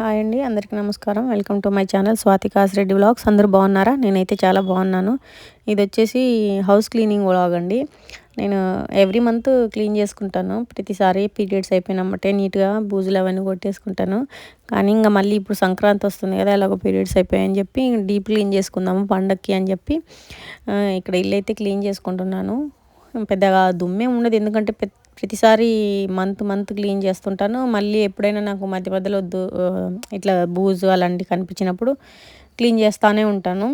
Hi అండి అందరికీ నమస్కారం. Welcome to my channel Swathi Kasireddy vlogs అందరూ బాగున్నారా? నేనైతే చాలా బాగున్నాను. ఇది వచ్చేసి హౌస్ క్లీనింగ్ వ్లాగ్ అండి. నేను ఎవ్రీ మంత్ క్లీన్ చేసుకుంటాను. ప్రతిసారి పీరియడ్స్ అయిపోయినమ్మటే నీట్గా బూజులు అవన్నీ కొట్టేసుకుంటాను. కానీ ఇంకా మళ్ళీ ఇప్పుడు సంక్రాంతి వస్తుంది కదా ఎలాగో పీరియడ్స్ అయిపోయాయని చెప్పి డీప్ క్లీన్ చేసుకుందాము పండక్కి అని చెప్పి ఇక్కడ ఇల్లు అయితే క్లీన్ చేసుకుంటున్నాను. పెద్దగా దుమ్మే ఉండదు. ఎందుకంటే ప్రతిసారి మంత్ మంత్ క్లీన్ చేస్తుంటాను. మళ్ళీ ఎప్పుడైనా నాకు మధ్య మధ్యలో ఇట్లా బూజు అలాంటివి కనిపించినప్పుడు క్లీన్ చేస్తూనే ఉంటాను.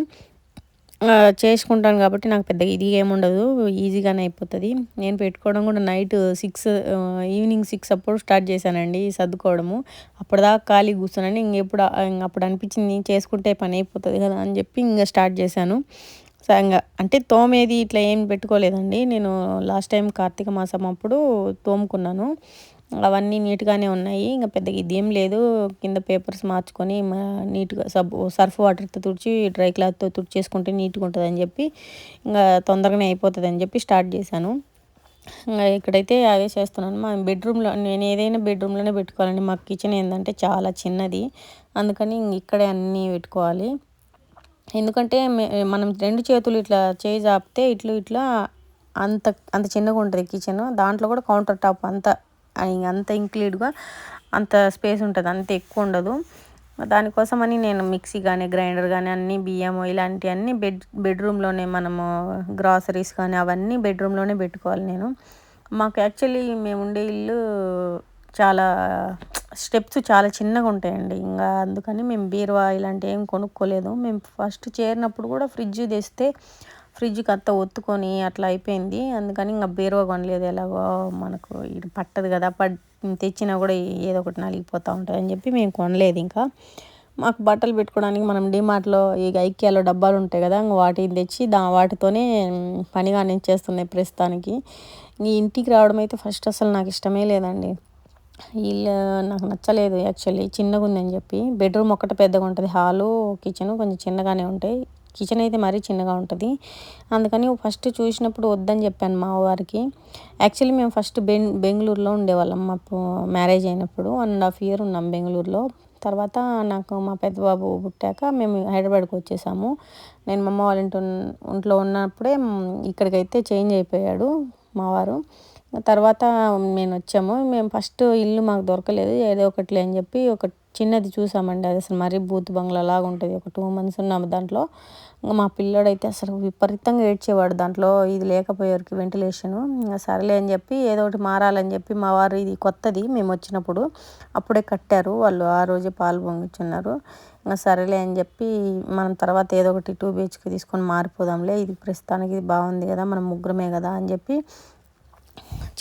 చేసుకుంటాను కాబట్టి నాకు పెద్దగా ఇది ఏముండదు ఈజీగానే అయిపోతుంది. నేను పెట్టుకోవడం కూడా నైట్ సిక్స్ ఈవినింగ్ సిక్స్ అప్పుడు స్టార్ట్ చేశానండి సర్దుకోవడము. అప్పటిదాకా ఖాళీ కూర్చున్నాను. ఇంకెప్పుడు అప్పుడు అనిపించింది చేసుకుంటే పని అయిపోతుంది కదా అని చెప్పి ఇంకా స్టార్ట్ చేశాను. ఇంకా అంటే తోమేది ఇట్లా ఏం పెట్టుకోలేదండి. నేను లాస్ట్ టైం కార్తీక మాసం అప్పుడు తోముకున్నాను. అవన్నీ నీట్గానే ఉన్నాయి. ఇంకా పెద్దగా ఇదేం లేదు. కింద పేపర్స్ మార్చుకొని నీట్గా సబ్ సర్ఫ్ వాటర్తో తుడిచి డ్రై క్లాత్తో తుడిచేసుకుంటే నీట్గా ఉంటుంది అని చెప్పి ఇంకా తొందరగానే అయిపోతుంది అని చెప్పి స్టార్ట్ చేశాను. ఇంకా ఇక్కడైతే అదే చేస్తున్నాను. మా బెడ్రూమ్లో నేను ఏదైనా బెడ్రూమ్లోనే పెట్టుకోవాలండి. మా కిచెన్ ఏంటంటే చాలా చిన్నది. అందుకని ఇక్కడే అన్నీ పెట్టుకోవాలి. ఎందుకంటే మనం రెండు చేతులు ఇట్లా చేయి జాపితే ఇట్లు ఇట్లా అంత అంత చిన్నగా ఉంటుంది కిచెన్. దాంట్లో కూడా కౌంటర్ టాప్ అంత అంత ఇంక్లూడ్గా అంత స్పేస్ ఉంటుంది అంత ఎక్కువ ఉండదు. దానికోసమని నేను మిక్సీ కానీ గ్రైండర్ కానీ అన్నీ బియ్యము ఇలాంటివన్నీ బెడ్ బెడ్రూమ్లోనే మనము గ్రాసరీస్ కానీ అవన్నీ బెడ్రూమ్లోనే పెట్టుకోవాలి నేను. మాకు యాక్చువల్లీ మేము ఉండే ఇల్లు చాలా స్టెప్స్ చాలా చిన్నగా ఉంటాయండి. ఇంకా అందుకని మేము బీరువా ఇలాంటివి ఏం కొనుక్కోలేదు. మేము ఫస్ట్ చేరినప్పుడు కూడా ఫ్రిడ్జ్ తెస్తే ఫ్రిడ్జ్కి అంతా ఒత్తుకొని అట్లా అయిపోయింది. అందుకని ఇంకా బీరువా కొనలేదు. ఎలాగో మనకు ఇది పట్టదు కదా. పట్ తెచ్చినా కూడా ఏదో ఒకటి నలిగిపోతూ ఉంటుంది అని చెప్పి మేము కొనలేదు ఇంకా. మాకు బట్టలు పెట్టుకోవడానికి మనం డిమార్ట్లో ఈ ఐక్యాలో డబ్బాలు ఉంటాయి కదా వాటిని తెచ్చి దా వాటితోనే పనిగా నేను చేస్తున్నాయి ప్రస్తుతానికి. ఇంటికి రావడం అయితే ఫస్ట్ అసలు నాకు ఇష్టమే లేదండి. ఇల్లు నాకు నచ్చలేదు యాక్చువల్లీ. చిన్నగా ఉందని చెప్పి. బెడ్రూమ్ ఒకటి పెద్దగా ఉంటుంది. హాలు కిచెన్ కొంచెం చిన్నగానే ఉంటాయి. కిచెన్ అయితే మరీ చిన్నగా ఉంటుంది. అందుకని ఫస్ట్ చూసినప్పుడు వద్దని చెప్పాను మా వారికి. యాక్చువల్లీ మేము ఫస్ట్ బెం బెంగళూరులో ఉండేవాళ్ళం. మా మ్యారేజ్ అయినప్పుడు వన్ అండ్ హాఫ్ ఇయర్ ఉన్నాం బెంగళూరులో. తర్వాత నాకు మా పెద్ద బాబు పుట్టాక మేము హైదరాబాద్కి వచ్చేసాము. నేను మా అమ్మ వాళ్ళ ఇంటి ఇంట్లో ఉన్నప్పుడే ఇక్కడికైతే చేంజ్ అయిపోయాడు మావారు తర్వాత మేము వచ్చాము. మేము ఫస్ట్ ఇల్లు మాకు దొరకలేదు. ఏదో ఒకటి అని చెప్పి ఒక చిన్నది చూసామండి. అది అసలు మరీ బూత్ బంగ్లా లాగా ఉంటుంది. ఒక టూ మంత్స్ ఉన్నాము దాంట్లో. మా పిల్లోడైతే అసలు విపరీతంగా ఏడ్చేవాడు దాంట్లో. ఇది లేకపోయేవారికి వెంటిలేషన్. సరేలే అని చెప్పి ఏదో ఒకటి మారాలని చెప్పి మా వారు ఇది కొత్తది. మేము వచ్చినప్పుడు అప్పుడే కట్టారు. వాళ్ళు ఆ రోజే పాలు పొంగిచ్చున్నారు. ఇంకా సరేలే అని చెప్పి మనం తర్వాత ఏదో ఒకటి టూ బిహెచ్కి తీసుకొని మారిపోదాంలే. ఇది ప్రస్తుతానికి ఇది బాగుంది కదా. మనం ముగ్గురమే కదా అని చెప్పి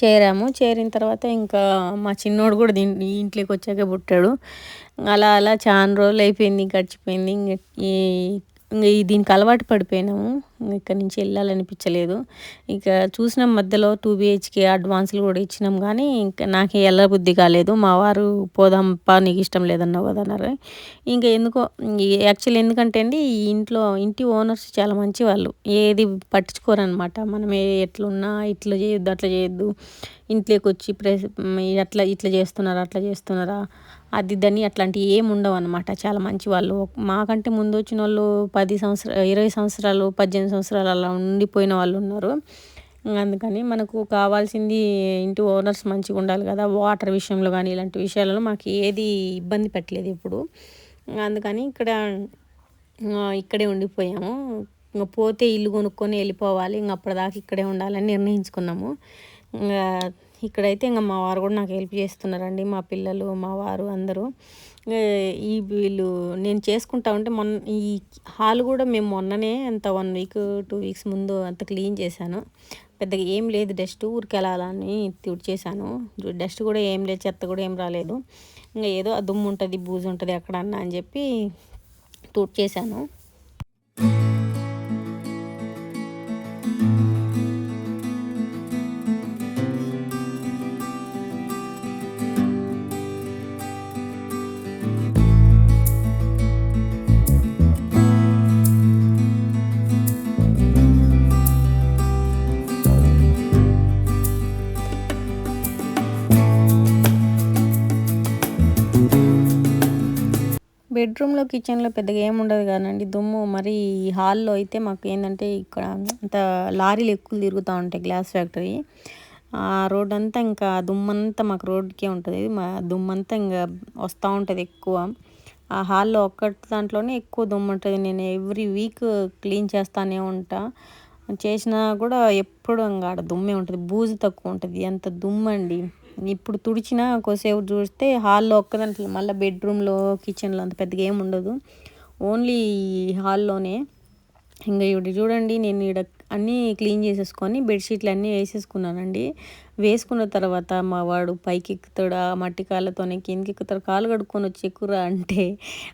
చేరాము. చేరిన తర్వాత ఇంకా మా చిన్నోడు కూడా దీని ఇంట్లోకి వచ్చాక పుట్టాడు. అలా అలా చాలా రోజులు అయిపోయింది గడిచిపోయింది. ఈ ఈ దీనికి అలవాటు పడిపోయినాము. ఇక్కడ నుంచి వెళ్ళాలనిపించలేదు. ఇక చూసిన మధ్యలో టూ బిహెచ్కే అడ్వాన్స్లు కూడా ఇచ్చినాం కానీ ఇంకా నాకు వెళ్ళ బుద్ధి కాలేదు. మా వారు పోదాంపా నీకు ఇష్టం లేదన్నావు కదా అన్నారు. ఇంకా ఎందుకో యాక్చువల్లీ ఎందుకంటే అండి ఈ ఇంట్లో ఇంటి ఓనర్స్ చాలా మంచి వాళ్ళు ఏది పట్టించుకోరనమాట మనం ఎట్లున్నా ఇట్లా చేయొద్దు అట్లా చేయొద్దు. ఇంట్లోకి వచ్చి ప్రెస్ అట్లా ఇట్లా చేస్తున్నారా అట్లా చేస్తున్నారా అది దాన్ని అట్లాంటివి ఏమి ఉండవు అనమాట చాలా మంచి వాళ్ళు. మాకంటే ముందు వచ్చిన వాళ్ళు పది సంవత్సరాలు ఇరవై సంవత్సరాలు పద్దెనిమిది సంవత్సరాలు అలా ఉండిపోయిన వాళ్ళు ఉన్నారు. అందుకని మనకు కావాల్సింది ఇంటి ఓనర్స్ మంచిగా ఉండాలి కదా. వాటర్ విషయంలో కానీ ఇలాంటి విషయాలలో మాకు ఏది ఇబ్బంది పెట్టలేదు ఇప్పుడు అందుకని ఇక్కడ ఇక్కడే ఉండిపోయాము. ఇంకా పోతే ఇల్లు కొనుక్కొని వెళ్ళిపోవాలి. ఇంక అప్పటిదాకా ఇక్కడే ఉండాలని నిర్ణయించుకున్నాము. ఇక్కడైతే ఇంకా మా వారు కూడా నాకు హెల్ప్ చేస్తున్నారండి. మా పిల్లలు మా వారు అందరూ. ఈ వీళ్ళు నేను చేసుకుంటా ఉంటే మొన్న ఈ హాల్ కూడా మేము మొన్ననే అంత వన్ వీక్ టూ వీక్స్ ముందు అంత క్లీన్ చేశాను. పెద్దగా ఏం లేదు డస్ట్ ఊరికి వెళ్ళాలని తుడిచేసాను డస్ట్ కూడా ఏం లేదు చెత్త కూడా ఏం రాలేదు. ఇంకా ఏదో దుమ్ము ఉంటుంది బూజు ఉంటుంది ఎక్కడన్నా అని చెప్పి తుడిచేసాను బెడ్రూమ్లో కిచెన్లో పెద్దగా ఏమి ఉండదు కానండి. దుమ్ము మరి ఈ హాల్లో అయితే మాకు ఏంటంటే ఇక్కడ అంత లారీలు ఎక్కువ తిరుగుతూ ఉంటాయి గ్లాస్ ఫ్యాక్టరీ. ఆ రోడ్ అంతా ఇంకా దుమ్మంతా మాకు రోడ్కే ఉంటుంది. మా దుమ్మంతా ఇంకా వస్తూ ఉంటుంది ఎక్కువ. ఆ హాల్లో ఒక్కటి దాంట్లోనే ఎక్కువ దుమ్ము ఉంటుంది. నేను ఎవ్రీ వీక్ క్లీన్ చేస్తానే ఉంటా. చేసినా కూడా ఎప్పుడు ఇంకా ఆడ దుమ్మే ఉంటుంది. బూజు తక్కువ ఉంటుంది. ఎంత దుమ్ము అండి ఇప్పుడు తుడిచినా కొద్దిసేపు చూస్తే హాల్లో ఒక్కదాంట్లో మళ్ళీ బెడ్రూమ్లో కిచెన్లో అంత పెద్దగా ఏమి ఉండదు. ఓన్లీ హాల్లోనే. ఇంకా ఇవి చూడండి నేను ఇక్కడ అన్నీ క్లీన్ చేసేసుకొని బెడ్షీట్లు అన్నీ వేసేసుకున్నానండి. వేసుకున్న తర్వాత మా వాడు పైకి ఎక్కుతాడు ఆ మట్టి కాళ్ళతోనే కిందకి ఎక్కుతాడు కాలు కడుక్కొని వచ్చి ఎక్కురా అంటే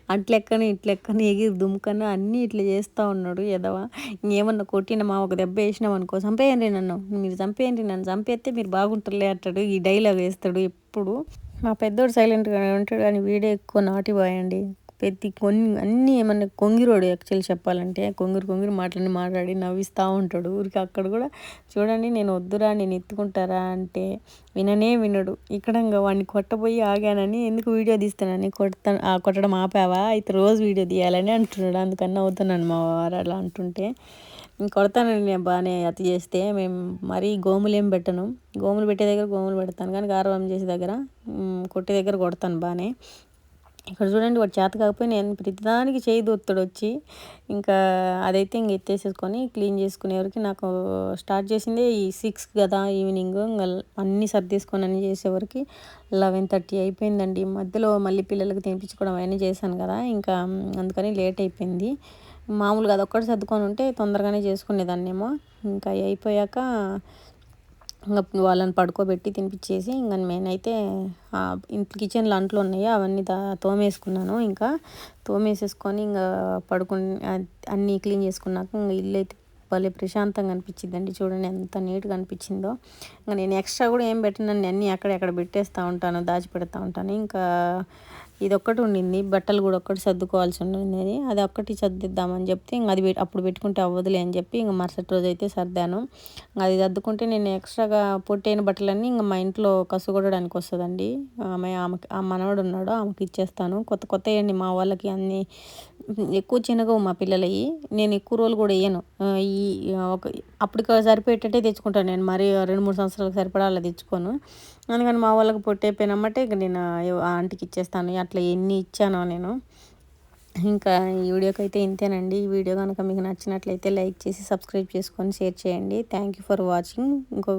అట్లెక్కని ఇట్లెక్కని ఎగిరి దుమ్కన అన్నీ ఇట్లా చేస్తూ ఉన్నాడు ఎదవా ఇంకేమన్నా కొట్టిన మా ఒక దెబ్బ వేసినాం అనుకో చంపేయండి నన్ను మీరు చంపేయండి నన్ను చంపేస్తే మీరు బాగుంటారులే అంటాడు. ఈ డైలాగ్ వేస్తాడు ఎప్పుడు. మా పెద్దోడు సైలెంట్గా ఉంటాడు కానీ వీడే ఎక్కువ నాటివాయండి. ప్రతి కొన్ని అన్నీ ఏమన్నా కొంగిరోడు యాక్చువల్లీ చెప్పాలంటే కొంగిరు కొంగిరు మాటలని మాట్లాడి నవ్విస్తూ ఉంటాడు. ఊరికి అక్కడ కూడా చూడండి నేను వద్దురా నేను ఎత్తుకుంటారా అంటే విననే వినడు. ఇక్కడ ఇంకా వాడిని కొట్టబోయి ఆగానని ఎందుకు వీడియో తీస్తానని కొడతా కొట్టడం ఆపావా? అయితే రోజు వీడియో తీయాలని అంటున్నాడు. అందుకని అవుతున్నాను మా వారు అలా అంటుంటే. కొడతానండి నేను బాగానే అతి చేస్తే మేము మరీ గోములు ఏం పెట్టను. గోములు పెట్టే దగ్గర గోములు పెడతాను. కానీ గారవం చేసే దగ్గర కొట్టే దగ్గర కొడతాను బాగానే. ఇక్కడ చూడండి వాడు చేత కాకపోయి నేను ప్రతిదానికి చేయి దొత్తుడు వచ్చి. ఇంకా అదైతే ఇంక ఎత్తేసేసుకొని క్లీన్ చేసుకునేవరకు నాకు స్టార్ట్ చేసిందే ఈ సిక్స్ కదా ఈవినింగ్ ఇంకా అన్నీ సర్దేసుకొని అన్నీ చేసేవరకు లెవెన్ థర్టీ అయిపోయిందండి. మధ్యలో మళ్ళీ పిల్లలకు తినిపించుకోవడం అవన్నీ చేశాను కదా ఇంకా అందుకని లేట్ అయిపోయింది. మామూలుగా అదొక్కటి సర్దుకొని ఉంటే తొందరగానే చేసుకునేదాన్నేమో. ఇంకా అయిపోయాక ఇంకా వాళ్ళని పడుకోబెట్టి తినిపించేసి ఇంకా నేనైతే ఇంటి కిచెన్లో అంట్లు ఉన్నాయి అవన్నీ తోమేసుకున్నాను. ఇంకా తోమేసేసుకొని ఇంకా పడుకుని అన్నీ క్లీన్ చేసుకున్నాక ఇంకా ఇల్లు అయితే భలే ప్రశాంతంగా అనిపించిందండి చూడండి ఎంత నీట్గా అనిపించిందో ఇంకా నేను ఎక్స్ట్రా కూడా ఏం పెట్టినండి అన్నీ అక్కడెక్కడ పెట్టేస్తూ ఉంటాను దాచిపెడతా ఉంటాను. ఇంకా ఇది ఒక్కటి ఉండింది. బట్టలు కూడా ఒక్కటి సర్దుకోవాల్సి ఉండింది అది ఒక్కటి సర్దిద్దామని చెప్తే ఇంకా అది అప్పుడు పెట్టుకుంటే అవ్వదులే అని చెప్పి ఇంకా మరుసటి రోజు అయితే సర్దాను. అది సర్దుకుంటే నేను ఎక్స్ట్రాగా పొట్టైన బట్టలన్నీ ఇంకా మా ఇంట్లో కసుగొడడానికి వస్తుందండి. ఆమె ఆమెకి ఆ మనవడు ఉన్నాడు ఆమెకి ఇచ్చేస్తాను. కొత్త కొత్త మా వాళ్ళకి అన్ని. ఎక్కువ చిన్నగా మా పిల్లలవి. నేను ఎక్కువ రోజులు కూడా వేయను. ఈ ఒక అప్పటికి సరిపోయేటట్టే తెచ్చుకుంటాను నేను. మరి రెండు మూడు సంవత్సరాలకు సరిపడా అలా తెచ్చుకోను. అందుకని మా వాళ్ళకి పొట్టైపోయినమ్మంటే ఇక నేను ఆంటీకి ఇచ్చేస్తాను. అట్లా ఎన్ని ఇచ్చానో నేను. ఇంకా ఈ వీడియోకి అయితే ఇంతేనండి. ఈ వీడియో కనుక మీకు నచ్చినట్లయితే లైక్ చేసి సబ్స్క్రైబ్ చేసుకొని షేర్ చేయండి. థ్యాంక్ యూ ఫర్ వాచింగ్ ఇంకో